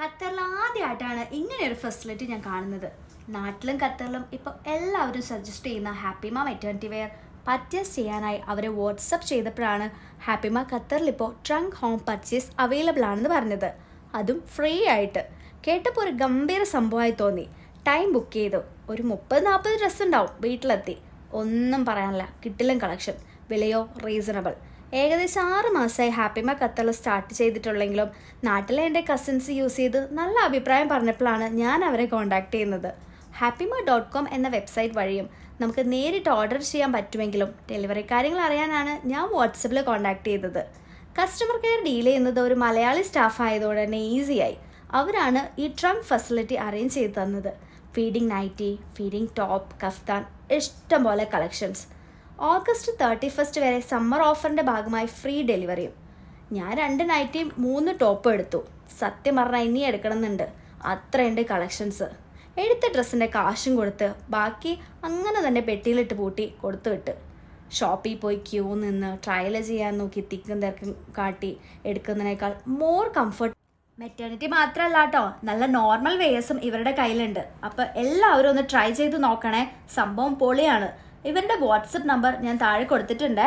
ഖത്തറിൽ ആദ്യമായിട്ടാണ് ഇങ്ങനെ ഒരു ഫെസിലിറ്റി ഞാൻ കാണുന്നത്. നാട്ടിലും ഖത്തറിലും ഇപ്പോൾ എല്ലാവരും സജസ്റ്റ് ചെയ്യുന്ന ഹാപ്പിമ മെറ്റേണിറ്റി വെയർ പർച്ചേസ് ചെയ്യാനായി അവരെ വാട്സപ്പ് ചെയ്തപ്പോഴാണ് ഹാപ്പിമ ഖത്തറിൽ ഇപ്പോൾ ട്രങ്ക് ഹോം പർച്ചേസ് അവൈലബിൾ ആണെന്ന് പറഞ്ഞത്. അതും ഫ്രീ ആയിട്ട്. കേട്ടപ്പോൾ ഒരു ഗംഭീര സംഭവമായി തോന്നി. ടൈം ബുക്ക് ചെയ്തു. ഒരു മുപ്പത് നാൽപ്പത് ഡ്രസ്സ് ഉണ്ടാവും വീട്ടിലെത്തി. ഒന്നും പറയാനില്ല. കിട്ടിലും കളക്ഷൻ വിലയോ റീസണബിൾ ഏകദേശം ആറ് മാസമായി ഹാപ്പിമ കത്തൽ സ്റ്റാർട്ട് ചെയ്തിട്ടുള്ളെങ്കിലും നാട്ടിലെ എന്റെ കസിൻസ് യൂസ് ചെയ്ത് നല്ല അഭിപ്രായം പറഞ്ഞപ്പോഴാണ് ഞാൻ അവരെ കോൺടാക്ട് ചെയ്യുന്നത്. ഹാപ്പിമ ഡോട്ട് കോം എന്ന വെബ്സൈറ്റ് വഴിയും നമുക്ക് നേരിട്ട് ഓർഡർ ചെയ്യാൻ പറ്റുമെങ്കിലും ഡെലിവറി കാര്യങ്ങൾ അറിയാനാണ് ഞാൻ വാട്സപ്പിൽ കോൺടാക്ട് ചെയ്തത്. കസ്റ്റമർ കെയർ ഡീൽ ചെയ്യുന്നത് ഒരു മലയാളി സ്റ്റാഫ് ആയതുകൊണ്ട് തന്നെ ഈസിയായി അവരാണ് ഈ ട്രങ്ക് ഫെസിലിറ്റി അറേഞ്ച് ചെയ്ത് തന്നത്. Feeding nighty feeding top kaftan ഇഷ്ടംപോലെ കളക്ഷൻസ് ഓഗസ്റ്റ് തേർട്ടി ഫസ്റ്റ് വരെ സമ്മർ ഓഫറിന്റെ ഭാഗമായി ഫ്രീ ഡെലിവറിയും ഞാൻ രണ്ട് നൈറ്റിയും മൂന്ന് ടോപ്പ് എടുത്തു. സത്യം പറഞ്ഞാൽ ഇനി എടുക്കണമെന്നുണ്ട്. അത്രയുണ്ട് കളക്ഷൻസ് എടുത്ത ഡ്രസ്സിന്റെ കാശും കൊടുത്ത് ബാക്കി അങ്ങനെ തന്നെ പെട്ടിയിലിട്ട് പൂട്ടി കൊടുത്തു വിട്ട്. ഷോപ്പിൽ പോയി ക്യൂ നിന്ന് ട്രയൽ ചെയ്യാൻ നോക്കി തിക്കും തിരക്കും കാട്ടി എടുക്കുന്നതിനേക്കാൾ മോർ കംഫർട്ട് മെറ്റേണിറ്റി മാത്രമല്ല കേട്ടോ നല്ല നോർമൽ വേയേഴ്സും ഇവരുടെ കയ്യിലുണ്ട്. അപ്പോൾ എല്ലാവരും ഒന്ന് ട്രൈ ചെയ്ത് നോക്കണേ. സംഭവം പൊളിയാണ്. ഇവരുടെ വാട്സപ്പ് നമ്പർ ഞാൻ താഴെ കൊടുത്തിട്ടുണ്ട്.